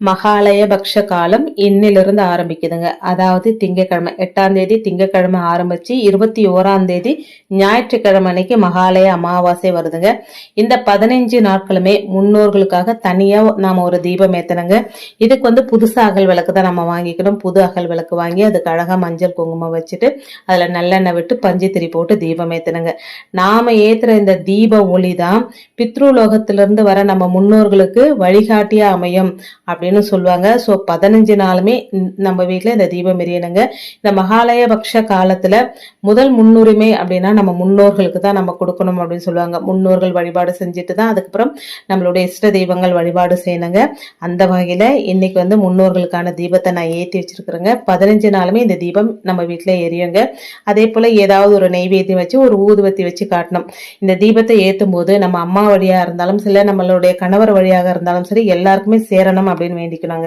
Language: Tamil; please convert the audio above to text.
மகாலய பக்ஷ காலம் இன்னிலிருந்து ஆரம்பிக்குதுங்க. அதாவது திங்கக்கிழமை எட்டாம் தேதி திங்கக்கிழமை ஆரம்பிச்சு இருபத்தி ஓராம் தேதி ஞாயிற்றுக்கிழமை அன்னைக்கு மகாலய அமாவாசை வருதுங்க. இந்த பதினைஞ்சு நாட்களுமே முன்னோர்களுக்காக தனியா நாம ஒரு தீபம் ஏத்தணுங்க. இதுக்கு வந்து புதுசு அகல் விளக்கு தான் நம்ம வாங்கிக்கணும். புது அகல் விளக்கு வாங்கி அதுக்கு அழகா மஞ்சள் குங்குமம் வச்சுட்டு அதுல நல்லெண்ணெய் விட்டு பஞ்சு திரி போட்டு தீபம் ஏத்தணுங்க. நாம ஏத்துற இந்த தீப ஒளி தான் பித்ருலோகத்திலிருந்து வர நம்ம முன்னோர்களுக்கு வழிகாட்டியா அமையும். அப்படின்னு சொல்லுவாங்க. ஸோ பதினஞ்சு நாளுமே நம்ம வீட்டில் இந்த தீபம் எரியணுங்க. இந்த மகாலய பக்ஷ முதல் முன்னுரிமை அப்படின்னா நம்ம முன்னோர்களுக்கு தான் நம்ம கொடுக்கணும் அப்படின்னு சொல்லுவாங்க. முன்னோர்கள் வழிபாடு செஞ்சுட்டு தான் அதுக்கப்புறம் நம்மளுடைய இஷ்ட தெய்வங்கள் வழிபாடு செய்யணுங்க. அந்த வகையில் இன்னைக்கு வந்து முன்னோர்களுக்கான தீபத்தை நான் ஏற்றி வச்சிருக்கிறேங்க. பதினஞ்சு நாளுமே இந்த தீபம் நம்ம வீட்டில் எரியுங்க. அதே போல் ஏதாவது ஒரு நெய்வேத்தியம் வச்சு ஒரு ஊதுவத்தி வச்சு காட்டணும். இந்த தீபத்தை ஏற்றும் போது நம்ம அம்மா வழியாக இருந்தாலும் சரி நம்மளுடைய கணவர் வழியாக இருந்தாலும் சரி எல்லாருக்குமே சேரணும் அப்படின்னு வேண்டிக்கணுங்க